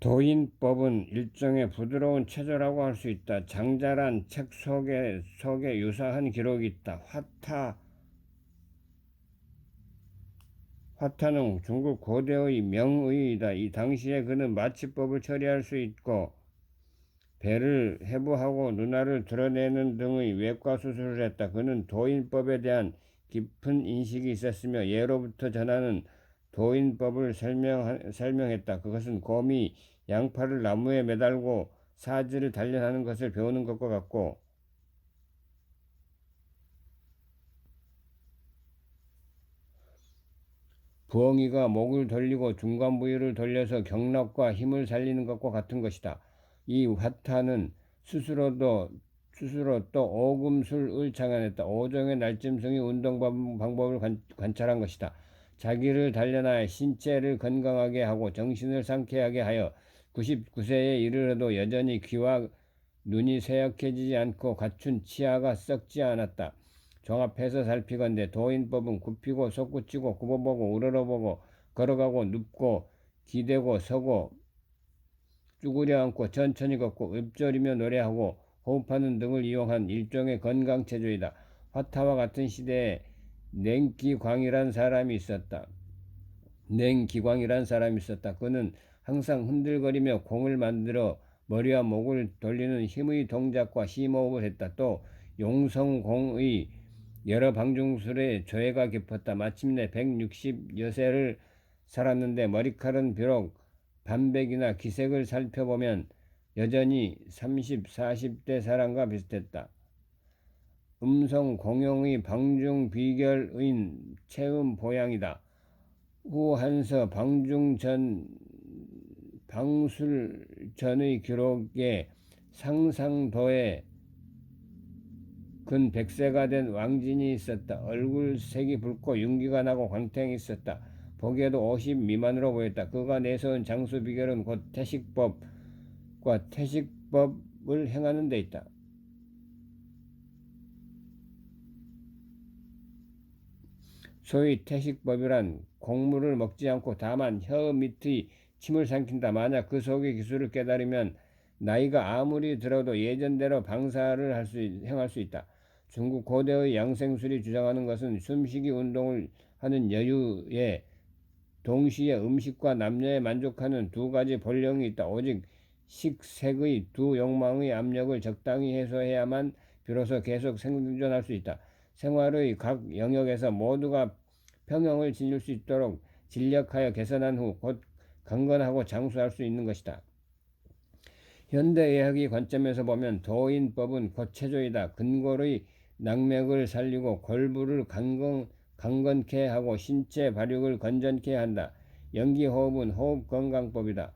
도인법은 일종의 부드러운 체조라고 할 수 있다. 장자란 책 속에, 속에 유사한 기록이 있다. 화타, 화타는 중국 고대의 명의이다. 이 당시에 그는 마취법을 처리할 수 있고 배를 해부하고 누나를 드러내는 등의 외과 수술을 했다. 그는 도인법에 대한 깊은 인식이 있었으며 예로부터 전하는 도인법을 설명, 설명했다. 그것은 곰이 양팔을 나무에 매달고 사지를 단련하는 것을 배우는 것과 같고 부엉이가 목을 돌리고 중간 부위를 돌려서 경락과 힘을 살리는 것과 같은 것이다. 이 화타는 스스로도 스스로 또 오금술을 창안했다. 오종의 날짐승의 운동 방법을 관, 관찰한 것이다. 자기를 단련하여 신체를 건강하게 하고 정신을 상쾌하게 하여 99세에 이르러도 여전히 귀와 눈이 새약해지지 않고 갖춘 치아가 썩지 않았다. 종합해서 살피건대 도인법은 굽히고 솟구치고 굽어보고 우러러보고 걸어가고 눕고 기대고 서고 쭈그려 앉고 천천히 걷고 읊조리며 노래하고 호흡하는 등을 이용한 일종의 건강체조이다. 화타와 같은 시대에 냉기광이란 사람이 있었다. 냉기광이란 사람이 있었다. 그는 항상 흔들거리며 공을 만들어 머리와 목을 돌리는 힘의 동작과 심호흡을 했다. 또 용성공의 여러 방중술에 조예가 깊었다. 마침내 160여세를 살았는데 머리칼은 비록 반백이나 기색을 살펴보면 여전히 30, 40대 사람과 비슷했다. 음성 공용의 방중 비결의 체험 보양이다. 후한서 방중 전 방술 전의 기록에 상상도에 근 백세가 된 왕진이 있었다. 얼굴색이 붉고 윤기가 나고 광탱이 있었다. 보기에도 50 미만으로 보였다. 그가 내세운 장수 비결은 곧 태식법과 태식법을 행하는 데 있다. 소위 태식법이란 곡물을 먹지 않고 다만 혀 밑의 침을 삼킨다. 만약 그 속의 기술을 깨달으면 나이가 아무리 들어도 예전대로 방사를 할 수, 행할 수 있다. 중국 고대의 양생술이 주장하는 것은 숨쉬기 운동을 하는 여유에 동시에 음식과 남녀에 만족하는 두 가지 본령이 있다. 오직 식색의 두 욕망의 압력을 적당히 해소해야만 비로소 계속 생존할 수 있다. 생활의 각 영역에서 모두가 평형을 지닐 수 있도록 진력하여 개선한 후 곧 강건하고 장수할 수 있는 것이다. 현대의학의 관점에서 보면 도인법은 고체조이다. 근골의 낙맥을 살리고 골부를 강건, 강건케 하고 신체 발육을 건전케 한다. 연기호흡은 호흡건강법이다.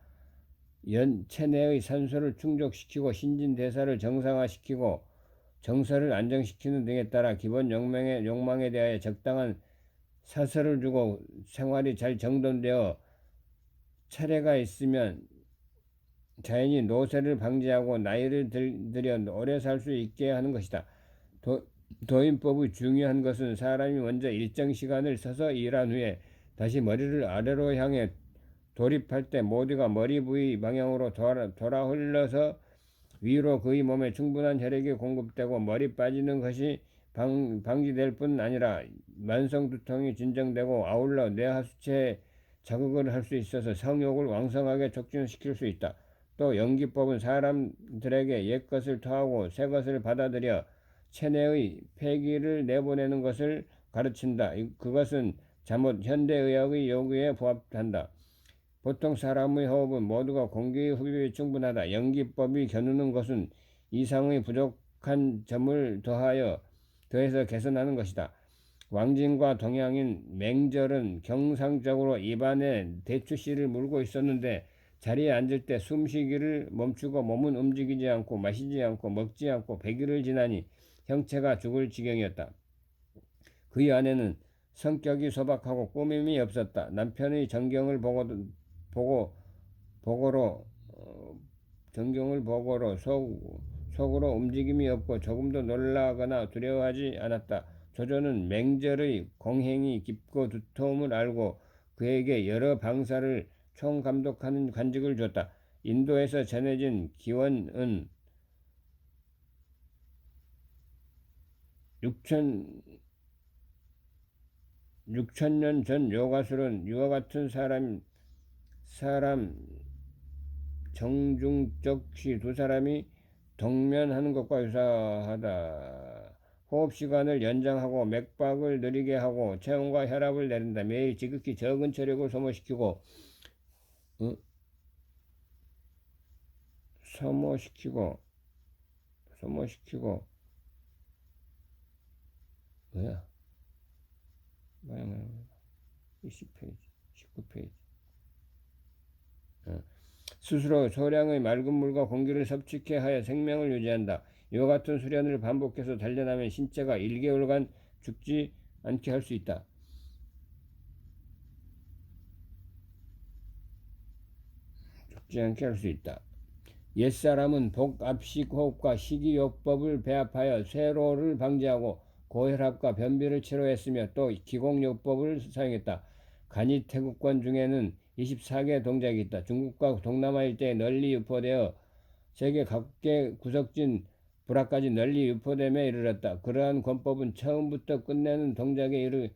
연, 체내의 산소를 충족시키고 신진대사를 정상화시키고 정서를 안정시키는 등에 따라 기본 욕망에, 욕망에 대하여 적당한 사설을 주고 생활이 잘 정돈되어 차례가 있으면 자연이 노쇠를 방지하고 나이를 들, 들여 오래 살 수 있게 하는 것이다. 도, 도인법의 중요한 것은 사람이 먼저 일정 시간을 서서 일한 후에 다시 머리를 아래로 향해 돌입할 때 모두가 머리 부위 방향으로 돌아, 돌아 흘러서 위로 그의 몸에 충분한 혈액이 공급되고 머리 빠지는 것이 방, 방지될 뿐 아니라 만성 두통이 진정되고 아울러 뇌하수체에 자극을 할 수 있어서 성욕을 왕성하게 촉진시킬 수 있다. 또 연기법은 사람들에게 옛 것을 토하고 새 것을 받아들여 체내의 폐기를 내보내는 것을 가르친다. 그것은 잘못 현대의학의 요구에 부합한다. 보통 사람의 호흡은 모두가 공기의 흡입이 충분하다. 연기법이 겨누는 것은 이상의 부족한 점을 더하여 더해서 개선하는 것이다. 왕진과 동양인 맹절은 경상적으로 입안에 대추씨를 물고 있었는데 자리에 앉을 때 숨쉬기를 멈추고 몸은 움직이지 않고 마시지 않고 먹지 않고 백일을 지나니 형체가 죽을 지경이었다. 그의 아내는 성격이 소박하고 꾸밈이 없었다. 남편의 정경을 보고 보고 보고로 어, 정경을 보고로 속 속으로 움직임이 없고 조금도 놀라거나 두려워하지 않았다. 조조는 맹절의 공행이 깊고 두터움을 알고 그에게 여러 방사를 총감독하는 관직을 줬다. 인도에서 전해진 기원은 6천 6천 년 전 요가술은 이와 같은 사람 사람 정중적 시 두 사람이 동면하는 것과 유사하다. 호흡 시간을 연장하고 맥박을 느리게 하고 체온과 혈압을 내린다. 매일 지극히 적은 체력을 소모시키고 어? 소모시키고 소모시키고 뭐야? 뭐야 뭐야 뭐야 20페이지 19페이지 어. 스스로 소량의 맑은 물과 공기를 섭취케 하여 생명을 유지한다. 이와 같은 수련을 반복해서 단련하면 신체가 1개월간 죽지 않게 할 수 있다. 죽지 않게 할 수 있다. 옛사람은 복압식 호흡과 식이요법을 배합하여 쇠로를 방지하고 고혈압과 변비를 치료했으며 또 기공요법을 사용했다. 간이 태국권 중에는 24개 동작이 있다. 중국과 동남아 일대에 널리 유포되어 세계 각계 구석진 불화까지 널리 유포됨에 이르렀다. 그러한 권법은 처음부터 끝내는 동작에 이르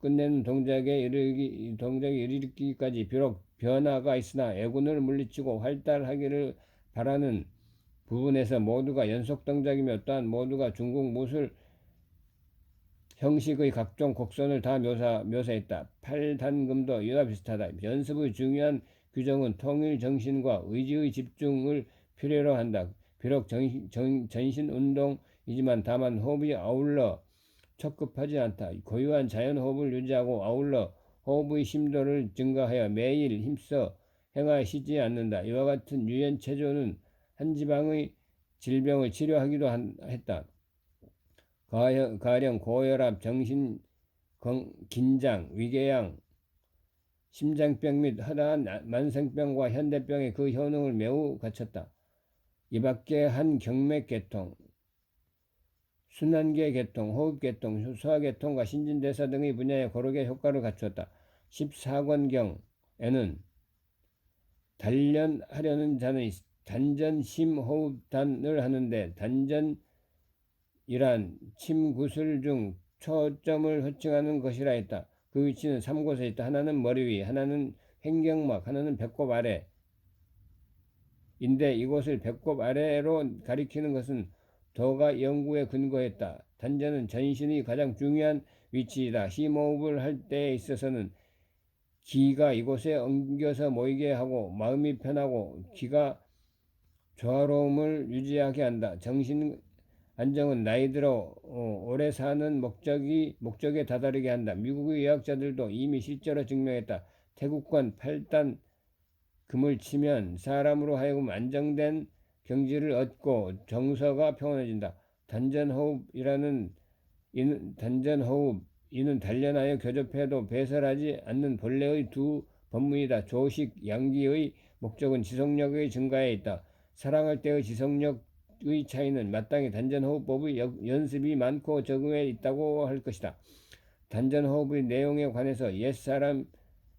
끝내는 동작에 이르기 동작에 이르기까지 비록 변화가 있으나 애군을 물리치고 활달하기를 바라는 부분에서 모두가 연속 동작이며 또한 모두가 중국 무술 형식의 각종 곡선을 다 묘사, 묘사했다. 팔단금도 이와 비슷하다. 연습의 중요한 규정은 통일 정신과 의지의 집중을 필요로 한다. 비록 정, 정, 전신 운동이지만 다만 호흡이 아울러 척급하지 않다. 고유한 자연 호흡을 유지하고 아울러 호흡의 심도를 증가하여 매일 힘써 행하여 쉬지 않는다. 이와 같은 유연 체조는 한 지방의 질병을 치료하기도 한, 했다. 가령 고혈압, 정신 긴장, 위궤양, 심장병 및 하다한 만성병과 현대병의 그 효능을 매우 갖췄다. 이 밖에 한 경맥계통, 순환계 계통, 호흡계통, 소화계통과 신진대사 등의 분야에 고르게 효과를 갖추었다. 14권경에는 단련하려는 자는 단전 심호흡단을 하는데 단전 이란 침구슬 중 초점을 호칭하는 것이라 했다. 그 위치는 3곳에 있다. 하나는 머리 위, 하나는 횡경막, 하나는 배꼽 아래. 인데 이곳을 배꼽 아래로 가리키는 것은 더가 연구에 근거했다. 단전은 전신이 가장 중요한 위치이다. 심호흡을 할 때에 있어서는 기가 이곳에 엉겨서 모이게 하고 마음이 편하고 기가 조화로움을 유지하게 한다. 정신 안정은 나이 들어 어, 오래 사는 목적이 목적에 다다르게 한다. 미국의 의학자들도 이미 실제로 증명했다. 태국권 8단 금을 치면 사람으로 하여금 안정된 경지를 얻고 정서가 평온해진다. 단전호흡이라는 이는 단전호흡 이는 단련하여 교접해도 배설하지 않는 본래의 두 법문이다. 조식 양기의 목적은 지속력의 증가에 있다. 사랑할 때의 지속력 의 차이는 마땅히 단전호흡법의 연습이 많고 적응에 있다고 할 것이다. 단전호흡의 내용에 관해서 옛사람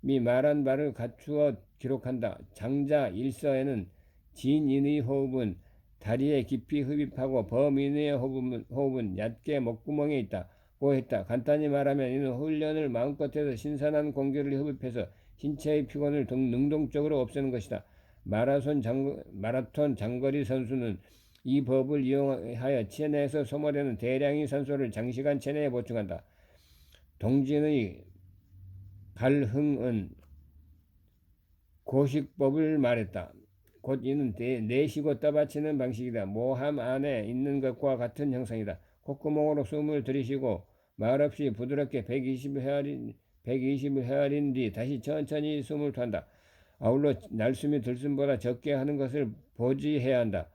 이 말한 바를 갖추어 기록한다. 장자 일서에는 진인의 호흡은 다리에 깊이 흡입하고 범인의 호흡은, 호흡은 얕게 목구멍에 있다. 고 했다. 간단히 말하면 이는 훈련을 마음껏 해서 신선한 공기를 흡입해서 신체의 피곤을 능동적으로 없애는 것이다. 마라톤, 장, 마라톤 장거리 선수는 이 법을 이용하여 체내에서 소모되는 대량의 산소를 장시간 체내에 보충한다. 동진의 갈흥은 고식법을 말했다. 곧 이는 내쉬고 떠받치는 방식이다. 모함 안에 있는 것과 같은 형상이다. 콧구멍으로 숨을 들이쉬고 말없이 부드럽게 120헤아린 120헤아린 뒤 다시 천천히 숨을 토한다. 아울러 날숨이 들숨보다 적게 하는 것을 보지해야 한다.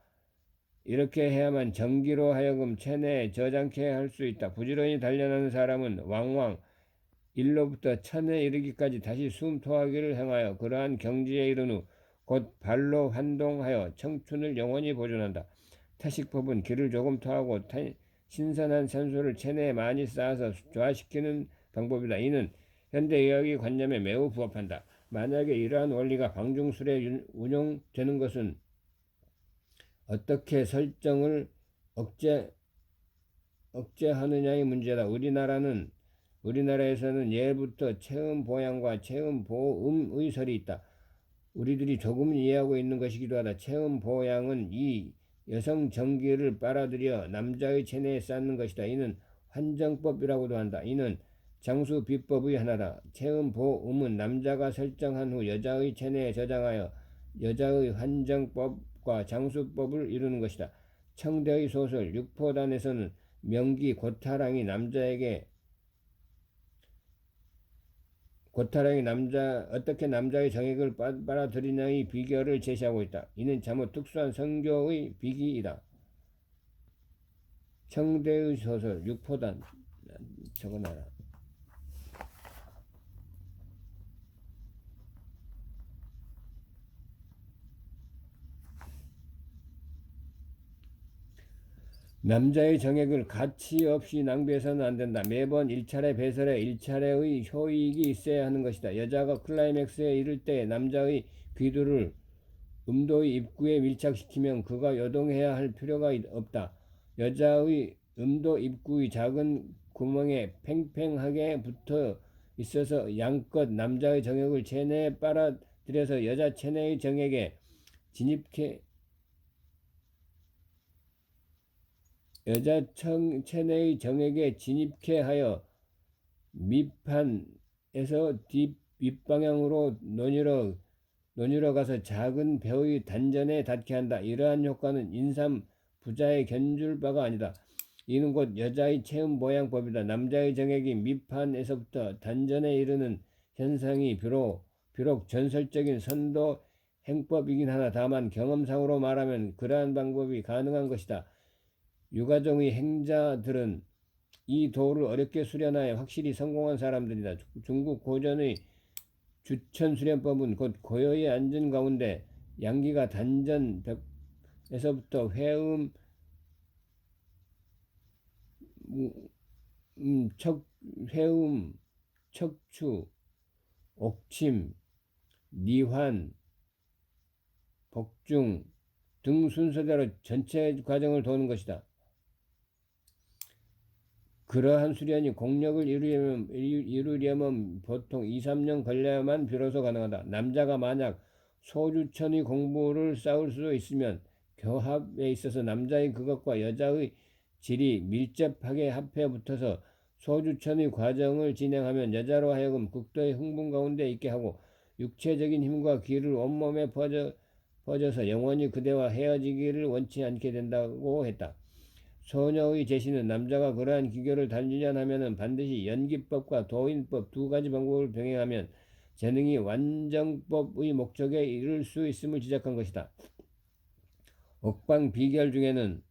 이렇게 해야만 전기로 하여금 체내에 저장케 할 수 있다. 부지런히 단련하는 사람은 왕왕 일로부터 천에 이르기까지 다시 숨 토하기를 행하여 그러한 경지에 이른 후 곧 발로 환동하여 청춘을 영원히 보존한다. 타식법은 기를 조금 토하고 신선한 산소를 체내에 많이 쌓아서 조화시키는 방법이다. 이는 현대의학의 관념에 매우 부합한다. 만약에 이러한 원리가 방중술에 윤- 운용되는 것은 어떻게 설정을 억제 억제하느냐의 문제다. 우리나라는 우리나라에서는 예부터 체험 보양과 체험 보음의 설이 있다. 우리들이 조금 이해하고 있는 것이기도 하다. 체험 보양은 이 여성 정기를 빨아들여 남자의 체내에 쌓는 것이다. 이는 환정법이라고도 한다. 이는 장수 비법의 하나다. 체험 보음은 남자가 설정한 후 여자의 체내에 저장하여 여자의 환정법과 장수법을 이루는 것이다. 청대의 소설 육포단에서는 명기 고타랑이 남자에게 고타랑이 남자 어떻게 남자의 정액을 빨- 빨아들이냐의 비결을 제시하고 있다. 이는 참으로 특수한 성교의 비기이다. 청대의 소설 육포단 적어놔라. 남자의 정액을 가치 없이 낭비해서는 안 된다. 매번 1차례 배설에 1차례의 효익이 있어야 하는 것이다. 여자가 클라이맥스에 이를 때 남자의 귀두를 음도의 입구에 밀착시키면 그가 요동해야 할 필요가 없다. 여자의 음도 입구의 작은 구멍에 팽팽하게 붙어 있어서 양껏 남자의 정액을 체내에 빨아들여서 여자 체내의 정액에 진입해 여자 청, 체내의 정액에 진입케 하여 밑판에서 뒷 윗방향으로 논이러 논이러 가서 작은 배의 단전에 닿게 한다. 이러한 효과는 인삼 부자의 견줄 바가 아니다. 이는 곧 여자의 체험 모양법이다. 남자의 정액이 밑판에서부터 단전에 이르는 현상이 비록 비록 전설적인 선도 행법이긴 하나 다만 경험상으로 말하면 그러한 방법이 가능한 것이다. 유가정의 행자들은 이 도를 어렵게 수련하여 확실히 성공한 사람들이다. 중국 고전의 주천 수련법은 곧 고요히 앉은 가운데 양기가 단전 에서부터 회음 음, 척 회음 척추 옥침 니환 복중 등 순서대로 전체 과정을 도는 것이다. 그러한 수련이 공력을 이루려면, 이루려면 보통 2, 3년 걸려야만 비로소 가능하다. 남자가 만약 소주천의 공부를 쌓을 수 있으면 교합에 있어서 남자의 그것과 여자의 질이 밀접하게 합해 붙어서 소주천의 과정을 진행하면 여자로 하여금 극도의 흥분 가운데 있게 하고 육체적인 힘과 기를 온몸에 퍼져, 퍼져서 영원히 그대와 헤어지기를 원치 않게 된다고 했다. 소녀의 제시는 남자가 그러한 기교를 단련하면 반드시 연기법과 도인법 두 가지 방법을 병행하면 재능이 완정법의 목적에 이를 수 있음을 지적한 것이다. 옥방 비결 중에는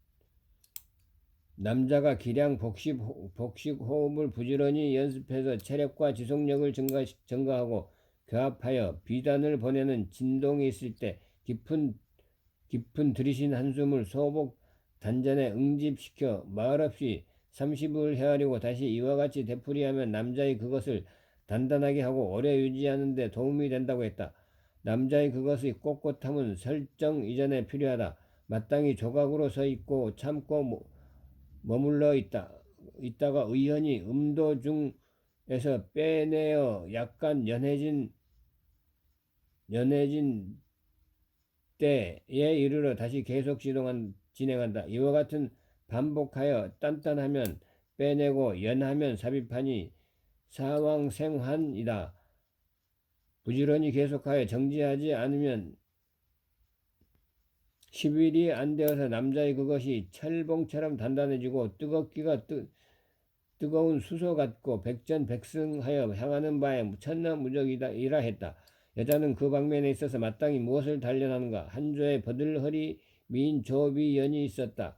남자가 기량 복식, 복식 호흡을 부지런히 연습해서 체력과 지속력을 증가, 증가하고 교합하여 비단을 보내는 진동이 있을 때 깊은 깊은 들이신 한숨을 소복 단전에 응집시켜 말없이 30을 헤아리고 다시 이와 같이 되풀이하면 남자의 그것을 단단하게 하고 오래 유지하는 데 도움이 된다고 했다. 남자의 그것의 꼿꼿함은 설정 이전에 필요하다. 마땅히 조각으로 서 있고 참고 머물러 있다. 있다가 의연히 음도 중에서 빼내어 약간 연해진 연해진 때에 이르러 다시 계속 지동한 진행한다. 이와 같은 반복하여 단단하면 빼내고 연하면 삽입하니 사왕생환이다. 부지런히 계속하여 정지하지 않으면 10일이 안 되어서 남자의 그것이 철봉처럼 단단해지고 뜨겁기가 뜨, 뜨거운 수소 같고 백전백승하여 향하는 바에 천나무적이다 이라 했다. 여자는 그 방면에 있어서 마땅히 무엇을 단련하는가? 한조의 버들허리 민조비연이 있었다.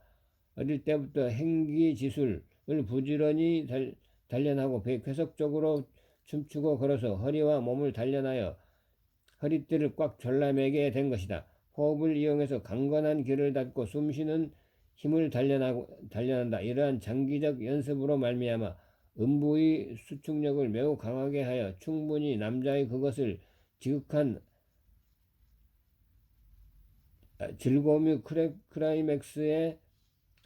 어릴 때부터 행기지술을 부지런히 달, 단련하고 계속적으로 춤추고 걸어서 허리와 몸을 단련하여 허리띠를 꽉 졸라매게 된 것이다. 호흡을 이용해서 강건한 길을 닫고 숨쉬는 힘을 단련하고, 단련한다. 이러한 장기적 연습으로 말미암아 음부의 수축력을 매우 강하게 하여 충분히 남자의 그것을 지극한 아, 즐거움이 크레, 크라이맥스에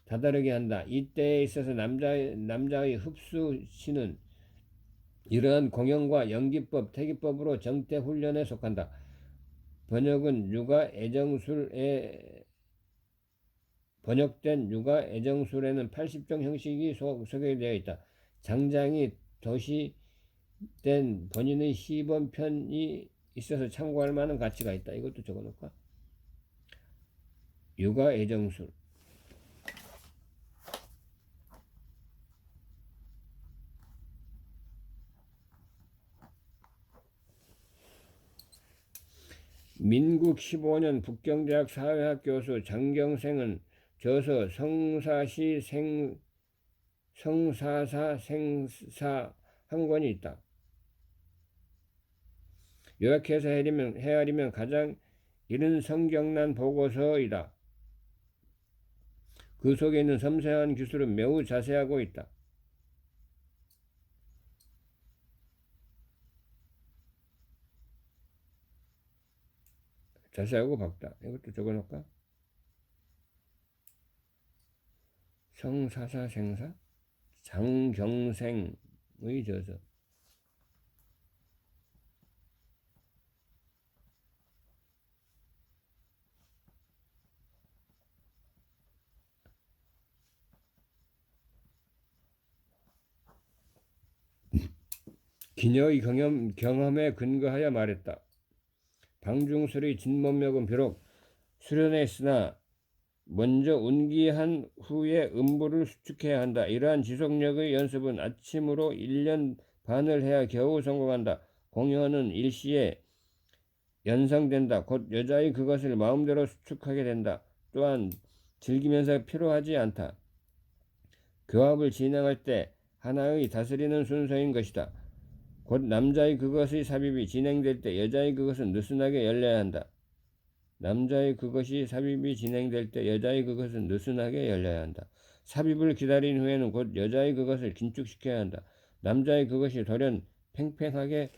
다다르게 한다. 이때에 있어서 남자의, 남자의 흡수 시는 이러한 공연과 연기법, 태기법으로 정태 훈련에 속한다. 번역은 육아 애정술에 번역된 육아 애정술에는 80종 형식이 소, 소개되어 있다. 장장이 도시된 본인의 시범편이 있어서 참고할 만한 가치가 있다. 이것도 적어놓을까? 육아 애정술 민국 15년 북경대학 사회학 교수 장경생은 저서 성사시 생 성사사 생사 한 권이 있다. 요약해서 헤아리면, 헤아리면 가장 이른 성경란 보고서이다. 그 속에 있는 섬세한 기술은 매우 자세하고 있다. 자세하고 밝다. 이것도 적어놓을까? 성사사생사 장경생의 저서 기녀의 경험, 경험에 근거하여 말했다. 방중술의 진문맥은 비록 수련했으나 먼저 운기한 후에 음부를 수축해야 한다. 이러한 지속력의 연습은 아침으로 1년 반을 해야 겨우 성공한다. 공연은 일시에 연상된다. 곧 여자의 그것을 마음대로 수축하게 된다. 또한 즐기면서 필요하지 않다. 교합을 진행할 때 하나의 다스리는 순서인 것이다. 곧 남자의 그것의 삽입이 진행될 때 여자의 그것은 느슨하게 열려야 한다. 남자의 그것이 삽입이 진행될 때 여자의 그것은 느슨하게 열려야 한다. 삽입을 기다린 후에는 곧 여자의 그것을 긴축시켜야 한다. 남자의 그것이 돌연 팽팽하게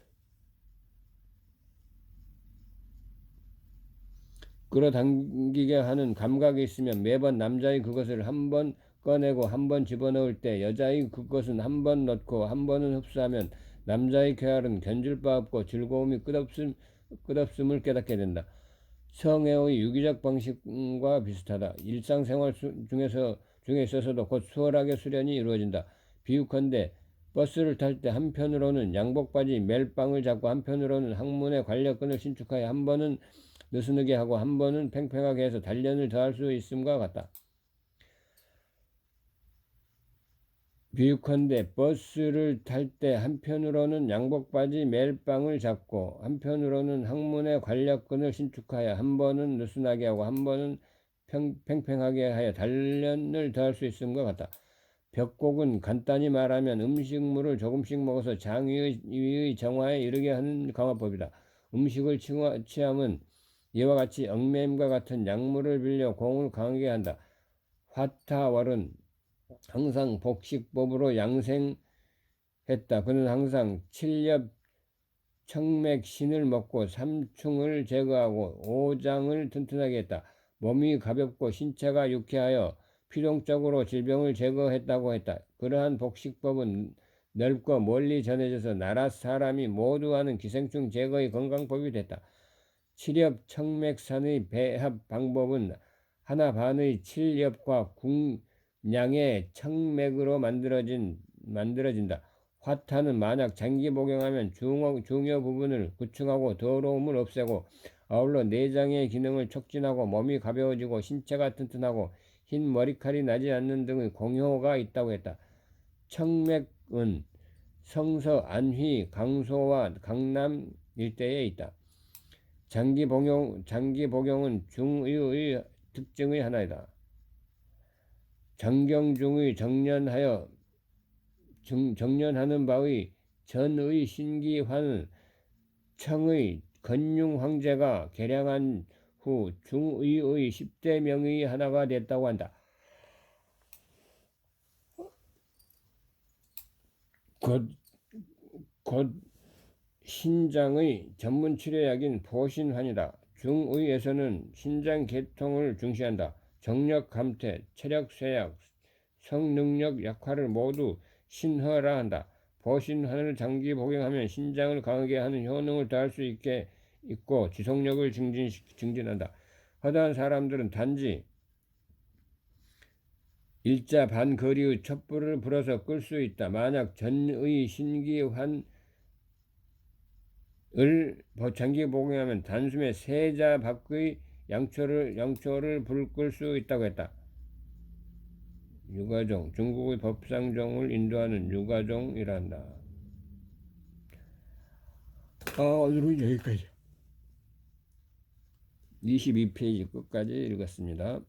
끌어당기게 하는 감각이 있으면 매번 남자의 그것을 한 번 꺼내고 한 번 집어넣을 때 여자의 그것은 한 번 넣고 한 번은 흡수하면 남자의 쾌활은 견줄 바 없고 즐거움이 끝없음, 끝없음을 깨닫게 된다. 성애의 유기적 방식과 비슷하다. 일상생활 중에서 중에 있어서도 곧 수월하게 수련이 이루어진다. 비유컨대 버스를 탈 때 한편으로는 양복바지 멜빵을 잡고 한편으로는 항문의 관략근을 신축하여 한 번은 느슨하게 하고 한 번은 팽팽하게 해서 단련을 더할 수 있음과 같다. 비유컨대 버스를 탈 때 한편으로는 양복바지 멜빵을 잡고 한편으로는 항문의 관략근을 신축하여 한 번은 느슨하게 하고 한 번은 평, 팽팽하게 하여 단련을 더할 수 있음과 같다. 벽곡은 간단히 말하면 음식물을 조금씩 먹어서 장위의 정화에 이르게 하는 강화법이다. 음식을 취함은 이와 같이 얽매임과 같은 약물을 빌려 공을 강하게 한다. 화타월은 항상 복식법으로 양생했다. 그는 항상 칠엽 청맥신을 먹고 삼충을 제거하고 오장을 튼튼하게 했다. 몸이 가볍고 신체가 유쾌하여 필용적으로 질병을 제거했다고 했다. 그러한 복식법은 넓고 멀리 전해져서 나라 사람이 모두 하는 기생충 제거의 건강법이 됐다. 칠엽 청맥산의 배합 방법은 하나 반의 칠엽과 궁 량의 청맥으로 만들어진 만들어진다. 화타는 만약 장기 복용하면 중요, 중요 부분을 구충하고 더러움을 없애고 아울러 내장의 기능을 촉진하고 몸이 가벼워지고 신체가 튼튼하고 흰 머리칼이 나지 않는 등의 공효가 있다고 했다. 청맥은 성서, 안휘, 강소와 강남 일대에 있다. 장기 복용, 장기 복용은 중의의 특징의 하나이다. 정경중의 정년하여 정, 정년하는 바의 전의 신기환은 청의 건융 황제가 개량한 후 중의의 10대 명의 하나가 됐다고 한다. 곧, 곧 신장의 전문 치료약인 보신환이다. 중의에서는 신장 개통을 중시한다. 정력 감퇴, 체력 쇠약, 성능력 약화를 모두 신허라 한다. 보신환을 장기 복용하면 신장을 강하게 하는 효능을 더할 수 있게 있고 지속력을 증진, 증진한다. 허다한 사람들은 단지 일자 반 거리의 촛불을 불어서 끌 수 있다. 만약 전의 신기환 을 장기 복용하면 단숨에 세자 밖의 양초를 양초를 불 끌 수 있다고 했다. 유가종 중국의 법상종을 인도하는 유가종이란다. 아 오늘은 여기까지. 22페이지 끝까지 읽었습니다.